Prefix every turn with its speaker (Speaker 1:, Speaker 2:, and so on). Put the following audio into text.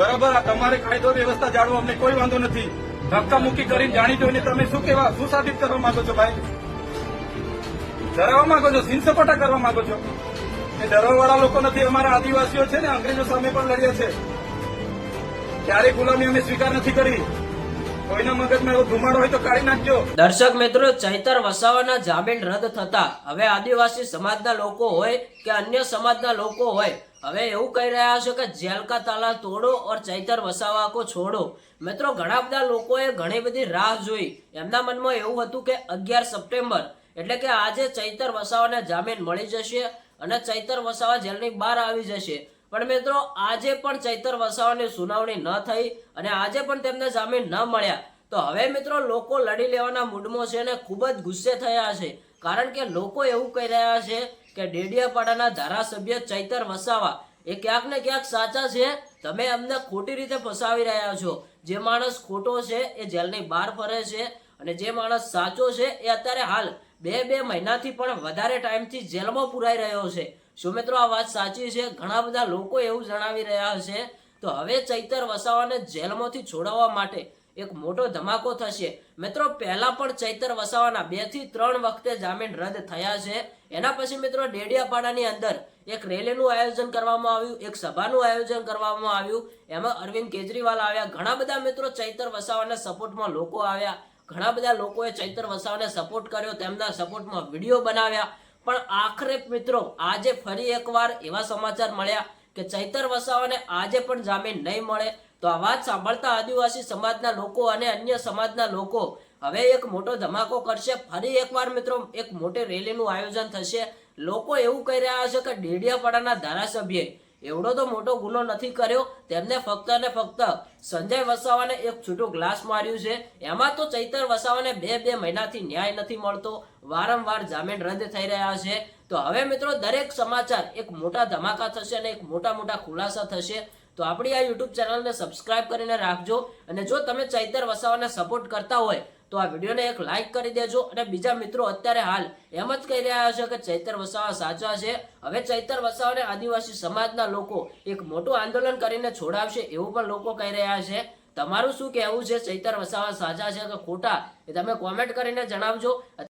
Speaker 1: બરાબર, આ તમારે કાયદો વ્યવસ્થા જાળવો અમને કોઈ વાંધો નથી. ધક્કામુક્કી કરીને જાણી જોઈને તમે શું કેવા શું સાબિત કરવા માંગો છો ભાઈ? ડરાવવા માંગો છો સિંસપટા સપાટા કરવા માંગો છો? એ ડરવાવાળા લોકો નથી, અમારા આદિવાસીઓ છે ને, અંગ્રેજો સામે પણ લડ્યા છે. ક્યારેય ગુલામી અમે સ્વીકાર નથી કરી.
Speaker 2: દર્શક મિત્રો, ચૈતર વસાવાના જામીન રદ થતા. હવે આદિવાસી સમાજના લોકો હોય કે અન્ય સમાજના લોકો હોય, હવે એવું કહી રહ્યા છે કે જેલ તાલા તોડો ઓર ચૈતર વસાવા કો છોડો. મિત્રો ઘણા બધા લોકોએ ઘણી બધી રાહ જોઈ. એમના મનમાં એવું હતું કે અગિયાર સપ્ટેમ્બર એટલે કે આજે ચૈતર વસાવાને જામીન મળી જશે અને ચૈતર વસાવા જેલની બહાર આવી જશે. પણ મિત્રો, આજે પણ ચૈતર વસાવાની સુનાવણી ન થઈ અને આજે પણ તેમને જામીન ન મળ્યા. તો હવે મિત્રો, લોકો લડી લેવાના મૂડમાં છે અને ખૂબ જ ગુસ્સે થયા છે. કારણ કે લોકો એવું કહી રહ્યા છે કે ડેડિયાપાડાના ધારાસભ્ય ચૈતર વસાવા એ ક્યાંક ને ક્યાંક સાચા છે. તમે અમને ખોટી રીતે ફસાવી રહ્યા છો. જે માણસ ખોટો છે એ જેલની બહાર ફરે છે અને જે માણસ સાચો છે એ અત્યારે હાલ બે બે મહિનાથી પણ વધારે ટાઈમથી જેલમાં પુરાઈ રહ્યો છે. શું મિત્રો આ વાત સાચી છે? ઘણા બધા લોકો એવું જણાવી રહ્યા છે તો હવે ચૈતર વસાવાને જેલમાંથી છોડાવવા માટે એક મોટો ધમાકો થશે. મિત્રો, પહેલા પણ ચૈતર વસાવાના બેથી ત્રણ વખતે જામીન રદ થયા છે. એના પછી મિત્રો ડેડિયાપાડાની અંદર એક રેલીનું આયોજન કરવામાં આવ્યું, એક સભાનું આયોજન કરવામાં આવ્યું. એમાં અરવિંદ કેજરીવાલ આવ્યા. ઘણા બધા મિત્રો ચૈતર વસાવાના સપોર્ટમાં લોકો આવ્યા. ઘણા બધા લોકોએ ચૈતર વસાવાને સપોર્ટ કર્યો, તેમના સપોર્ટમાં વીડિયો બનાવ્યા. પણ આખરે મિત્રો, આજે ફરી એકવાર એવા સમાચાર મળ્યા કે ચૈતર વસાવાને આજે પણ જામીન નહીં મળે. તો આ વાત સાંભળતા આદિવાસી સમાજના લોકો અને અન્ય સમાજના લોકો હવે એક મોટો ધમાકો કરશે. ફરી એકવાર મિત્રો, એક મોટી રેલીનું આયોજન થશે. લોકો એવું કહી રહ્યા છે કે ડેડિયાપાડાના ધારાસભ્યએ એવડો તો મોટો ગુનો નથી કર્યો, તેમને ફક્ત ને ફક્ત સંજય વસાવાને એક છૂટું ગ્લાસ માર્યું છે. એમાં તો ચૈતર વસાવાને બે બે મહિનાથી ન્યાય નથી મળતો. વારંવાર જામીન રદ થઈ રહ્યા છે. તો હવે મિત્રો દરેક સમાચાર એક મોટા ધમાકા થશે અને એક મોટા મોટા ખુલાસા થશે. તો આપણી આ યુટ્યુબ ચેનલને સબસ્ક્રાઇબ કરીને રાખજો. અને જો તમે ચૈતર વસાવાને સપોર્ટ કરતા હોય તો આ વિડીયોને એક લાઈક કરી દેજો અને બીજા મિત્રો અત્યારે હાલ એમ જ કહી રહ્યા છે કે ચૈતર વસાવા સાચા છે. હવે ચૈતર વસાવાને આદિવાસી સમાજના લોકો એક મોટું આંદોલન કરીને છોડાવશે એવું પણ લોકો કહી રહ્યા છે. તમારું શું કહેવું છે? ચૈતર વસાવા સાચા છે કે ખોટા? એ તમે કોમેન્ટ કરીને જણાવજો.